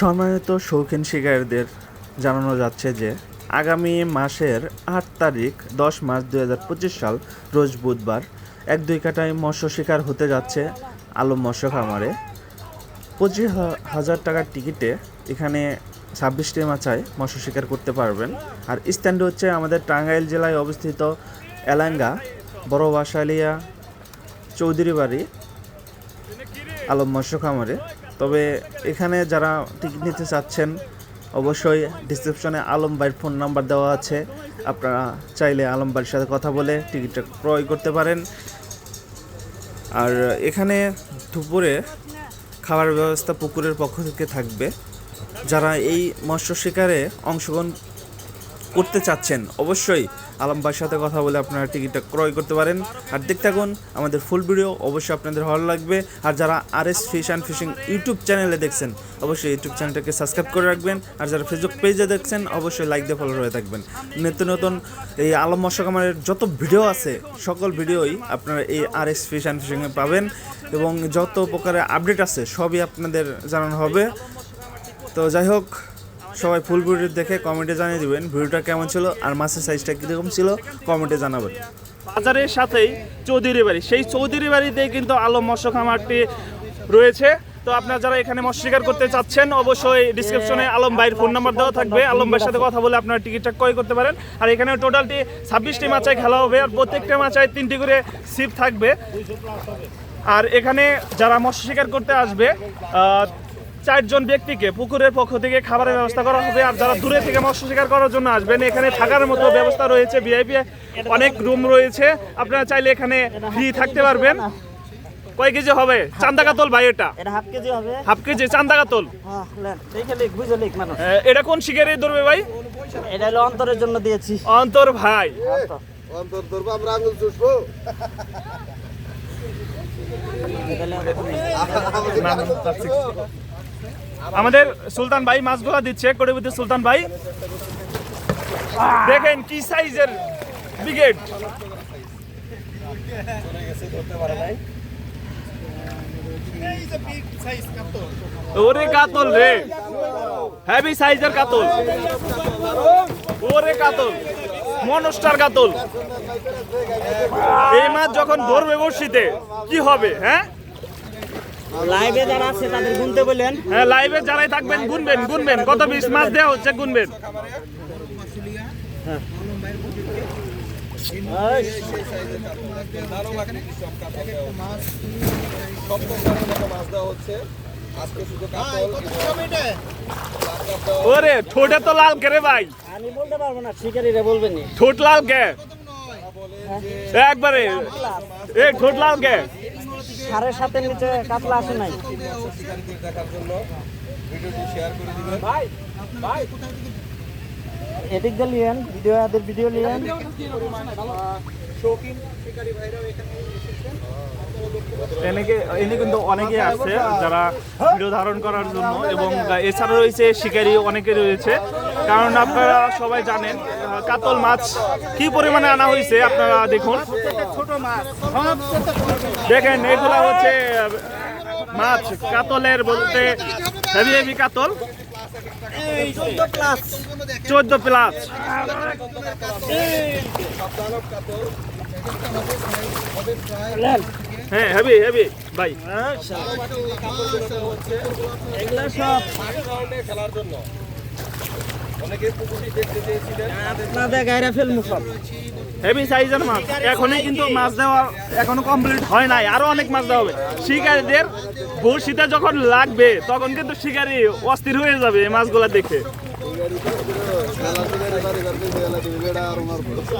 সম্মানিত শৌখিন শিকারীদের জানানো যাচ্ছে যে, আগামী মাসের আট তারিখ, দশ মার্চ দুই হাজার পঁচিশ সাল, রোজ বুধবার, এক দুই কাটায় মৎস্য শিকার হতে যাচ্ছে আলম মৎস্য খামারে। পঁচিশ হাজার টাকার টিকিটে এখানে ছাব্বিশটি মাচায় মৎস্য শিকার করতে পারবেন। আর স্ট্যান্ড হচ্ছে আমাদের টাঙ্গাইল জেলায় অবস্থিত এলাঙ্গা, বড় বাসালিয়া চৌধুরী বাড়ি আলম মৎস্য খামারে। তবে এখানে যারা টিকিট নিতে চাচ্ছেন, অবশ্যই ডিসক্রিপশনে আলম ভাইয়ের ফোন নাম্বার দেওয়া আছে। আপনারা চাইলে আলম ভাইয়ের সাথে কথা বলে টিকিটটা ক্রয় করতে পারেন। আর এখানে দুপুরে খাবার ব্যবস্থা পুকুরের পক্ষ থেকে থাকবে। যারা এই মৎস্য শিকারে অংশগ্রহণ করতে চাচ্ছেন, অবশ্যই আলম ভাইয়ের সাথে কথা বলে আপনারা টিকিটটা ক্রয় করতে পারেন। আর দেখতে থাকুন, আমাদের ফুল ভিডিও অবশ্যই আপনাদের ভালো লাগবে। আর যারা R S fish and fishing YouTube চ্যানেলে দেখছেন, অবশ্যই ইউটিউব চ্যানেলটাকে সাবস্ক্রাইব করে রাখবেন। আর যারা ফেসবুক পেজে দেখছেন, অবশ্যই লাইক দিয়ে ফলো হয়ে থাকবেন। নিত্য নতুন এই আলম মৎস্য খামারের যত ভিডিও আছে, সকল ভিডিওই আপনারা এই আর এস ফিশ অ্যান্ড ফিশিংয়ে পাবেন। এবং যত প্রকারের আপডেট আছে, সবই আপনাদের জানানো হবে। তো যাই হোক সবাই ফুল ভিডিও দেখে কমেন্টে জানিয়ে দিবেন ভিডিওটা কেমন ছিল আর মাছের সাইজটা কীরকম ছিল কমেন্টে জানাবেন। বাজারের সাথেই চৌধুরী বাড়ি। সেই চৌধুরী বাড়িতে কিন্তু আলম মৎস্য খামারটি রয়েছে। তো আপনারা যারা এখানে মৎস্য শিকার করতে চাচ্ছেন, অবশ্যই ডিসক্রিপশনে আলম ভাইয়ের ফোন নাম্বার দেওয়া থাকবে। আলম ভাইয়ের সাথে কথা বলে আপনারা টিকিটটা ক্রয় করতে পারেন। আর এখানে টোটালটি ছাব্বিশটি মাচায় খেলা হবে আর প্রত্যেকটা মাচায় তিনটি করে সিপ থাকবে। আর এখানে যারা মৎস্য শিকার করতে আসবে চারজন ব্যক্তিকে পুকুরের পক্ষ থেকে খাবারের ব্যবস্থা করা হবে। আর যারা দূরে থেকে মৎস্য শিকার করার জন্য আসবেন এখানে থাকার মতো ব্যবস্থা রয়েছে ভিআইপি অনেক রুম রয়েছে। আপনারা চাইলে এখানে ফ্রি থাকতে পারবেন। কয় কেজি হবে? চান্দা কাতল ভাই এটা? এটা হাফ কেজি হবে। হাফ কেজি চান্দা কাতল? হ্যাঁ এটা কোন শিকারে ধরবে ভাই? এটা হলো অন্তরের জন্য দিয়েছি। অন্তর ভাই। অন্তর। ধরবো আমরা আঙুল চুষবো। এটা হলো আমাদের সুলতান ভাই মাছগুলা দিচ্ছে, কোটিপতি সুলতান ভাই। দেখেন কি সাইজের ব্রিগেড ওরে কাতল হেভি সাইজের কাতল। ওরে কাতল। কাতল। মাছ যখন ধরবে কি হবে হ্যাঁ? লাইভে যারা আছে তাদের গুনতে বললেন হ্যাঁ লাইভে যারাই থাকবেন গুনবেন গুনবেন। কত পিস মাছ দেওয়া হচ্ছে গুনবেন। ওরে ঠোঁটে তো লাল কে রে ভাই? আমি বলতে পারব না শিকারীরা বলবেন ঠোঁট লাল কে? একবারে। এ ঠোঁট লাল কে? সাড়ে সাতের নিচে কাতলা আসে নাই। শিকারীদের দেখার জন্য ভিডিওটি শেয়ার করে দিবেন এদিক দিয়ে লিয়েন ভিডিও এদের ভিডিও লিয়েন। এনেকে এনে কিন্তু অনেকে আছে যারা ভিডিও ধারণ করার জন্য এবং এছাড়া রয়েছে শিকারি অনেকে রয়েছে। কারণ আপনারা সবাই জানেন কাতল মাছ কি পরিমাণে আনা হয়েছে আপনারা দেখুন। দেখেন, এগুলা হচ্ছে মাছ, কাতলের বলতে হেভি হেভি কাতল। চোদ্দ প্লাস হ্যাঁ হেভি হেভি ভাই। খেলার জন্য হেভি সাইজের মাছ। এখনই কিন্তু মাছ দেওয়া এখনও কমপ্লিট হয় নাই। আরও অনেক মাছ দেওয়া হবে। শিকারীদের বড়শিতে যখন লাগবে তখন কিন্তু শিকারী অস্থির হয়ে যাবে এই মাছগুলা দেখে।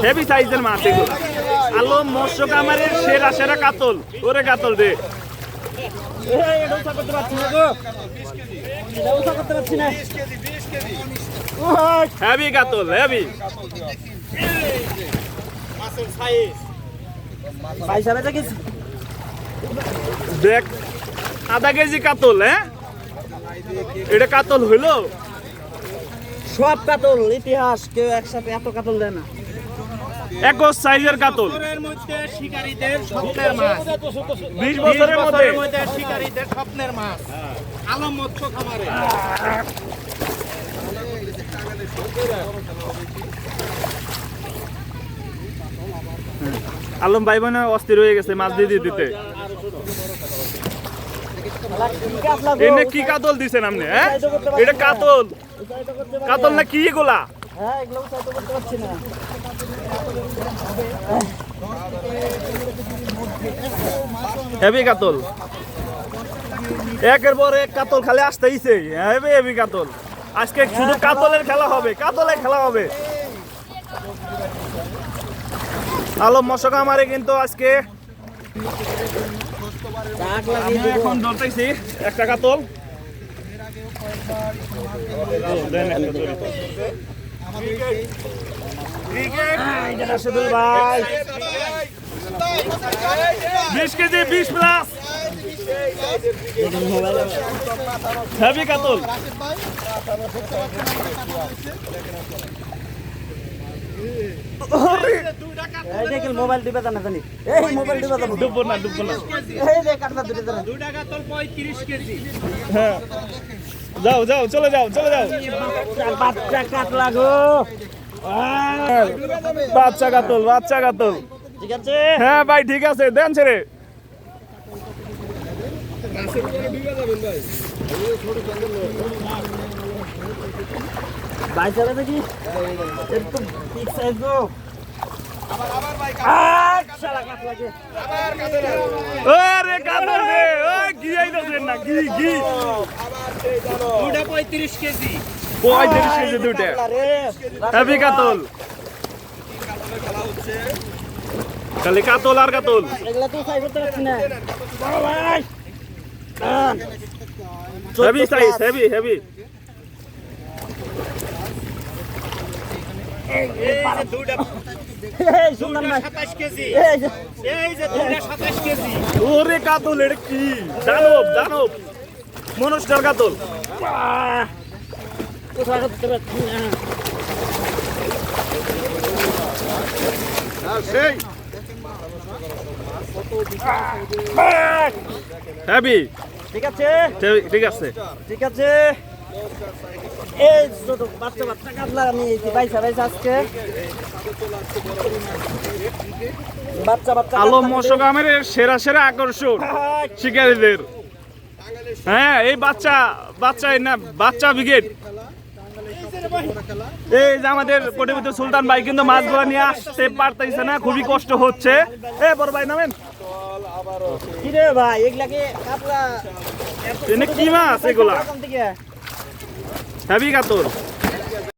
হেভি সাইজের মাছ এগুলো। আলো মৎস্য কামারের সেরা সেরা কাতল। ওরে কাতল করতে পারছি না করতে পারছি না। হেভি কাতল কিছু দেখ। আধা কেজি কাতল হ্যাঁ? এটা কাতল হইল? সব কাতল ইতিহাস কেউ একসাথে এত কাতল দেয় না। একশ সাইজের কাতল। মধ্যে শিকারীদের স্বপ্নের মাছ। বিশ বছরের মধ্যে। মধ্যে শিকারীদের স্বপ্নের মাছ। আলম মৎস্য খামারে। আলম ভাই বোন অস্থির হয়ে গেছে, মাছ দিয়ে দিতে। কি কাতল দিছেন আপনি হ্যাঁ? এটা কাতল। কাতল না কি না হেভি কাতল। একের পর এক কাতল খালি আসতেইছে হেভি হেভি কাতল। আজকে শুধু কাতলের খেলা হবে, কাতলের খেলা হবে। আলম মশক আমারে কিন্তু আজকে এখন ধরতেছি একটা কাতল। বিশ কেজি, বিশ প্লাস কাতল। মোবাইল দিবে জানা জানি। এই মোবাইল দিবে জানো। ডুববো না ডুববো না। এই যে কাটলা দুটো জানা। দুটা কাতল পঁয়ত্রিশ কেজি। হ্যাঁ। যাও যাও চলে যাও চলে যাও। বাচ্চা কাটলা গো। বাচ্চা কাতল বাচ্চা কাতল। ঠিক আছে? হ্যাঁ ভাই ঠিক আছে দেন ছেড়ে। ভাই চাবে দেখি। ঠিক সাইজ গো। কি দুটা পঁয়ত্রিশ কেজি। কাতল। খালি কাতল আর কাতল। এগুলা তো সাইজ করতে পারছি না। বড় ভাই। টান। হেভি সাইজ হেভি হেভি এই সুন্দর না সাতাশ কেজি এই যে এই যে কেজি ওরে কাতল এটা কি? দানব দানব। মনুষ্যের কাতল। আহ, ঠিক আছে? ঠিক আছে। ঠিক আছে? এই ছোট বাচ্চা বাচ্চা কাটলা আমি বাইসা বাইসা আজকে। বাচ্চা বাচ্চা আলম কাটলা সেরা সেরা আকর্ষণ হাই, শিকারীদের। হ্যাঁ এই বাচ্চা বাচ্চা না বাচ্চা ব্রিগেড। এই যে আমাদের কোটিপতি সুলতান ভাই কিন্তু মাছগুলো নিয়ে আসতে পারতেছে না খুবই কষ্ট হচ্ছে। এ বড় ভাই নামেন? কি রে ভাই এগুলাকে এনে কি মাছ এগুলা? হ্যাভি কাতর